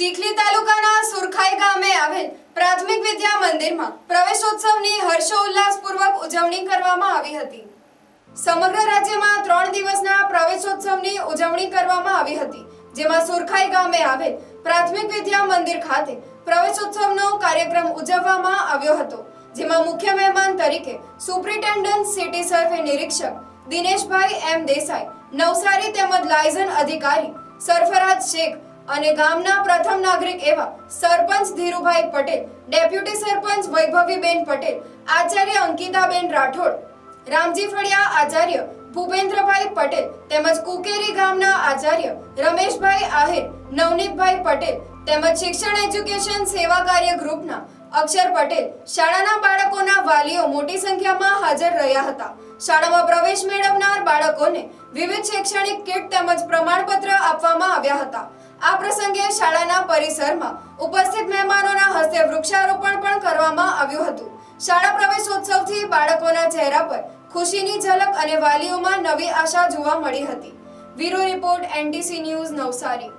ચીખલી તાલુકાના સુરખાઈ ગામે આવેલ પ્રાથમિક વિદ્યા મંદિરમાં પ્રવેશોત્સવની હર્ષોલ્લાસપૂર્વક ઉજવણી કરવામાં આવી હતી. સમગ્ર રાજ્યમાં ત્રણ દિવસના પ્રવેશોત્સવની ઉજવણી કરવામાં આવી હતી, જેમાં સુરખાઈ ગામે આવેલ પ્રાથમિક વિદ્યા મંદિર ખાતે પ્રવેશોત્સવનો કાર્યક્રમ ઉજવવામાં આવ્યો હતો, જેમાં મુખ્ય મહેમાન તરીકે સુપ્રિન્ટેન્ડન્ટ, સિટી સર્વે નિરીક્ષક દિનેશભાઈ એમ દેસાઈ, નવસારી તેમજ લાયઝન અધિકારી સરફરાજ શેખ અને ગામના પ્રથમ નાગરિક એવા સરપંચ ધીરુભાઈ પટેલ, ડેપ્યુટી સરપંચ વૈભવીબેન પટેલ, આચાર્ય અંકિતાબેન રાઠોડ, રામજી ફળિયા આચાર્ય ભૂપેન્દ્રભાઈ પટેલ તેમજ કુકેરી ગામના આચાર્ય રમેશભાઈ આહિર, નવનીતભાઈ પટેલ તેમજ શિક્ષણ એજ્યુકેશન સેવા કાર્ય ગ્રુપના અક્ષર પટેલ શાળાના બાળકોના વાલીઓ મોટી સંખ્યામાં હાજર રહ્યા હતા. શાળામાં પ્રવેશ મેળવનાર બાળકોને વિવિધ શૈક્ષણિક કીટ તેમજ પ્રમાણપત્ર આપવામાં આવ્યા હતા. આ પ્રસંગે શાળાના પરિસરમાં ઉપસ્થિત મહેમાનોના હસ્તે વૃક્ષારોપણ પણ કરવામાં આવ્યું હતું. શાળા પ્રવેશોત્સવથી બાળકોના ચહેરા પર ખુશીની ઝલક અને વાલીઓમાં નવી આશા જોવા મળી હતી. Bureau report NTC news Navsari.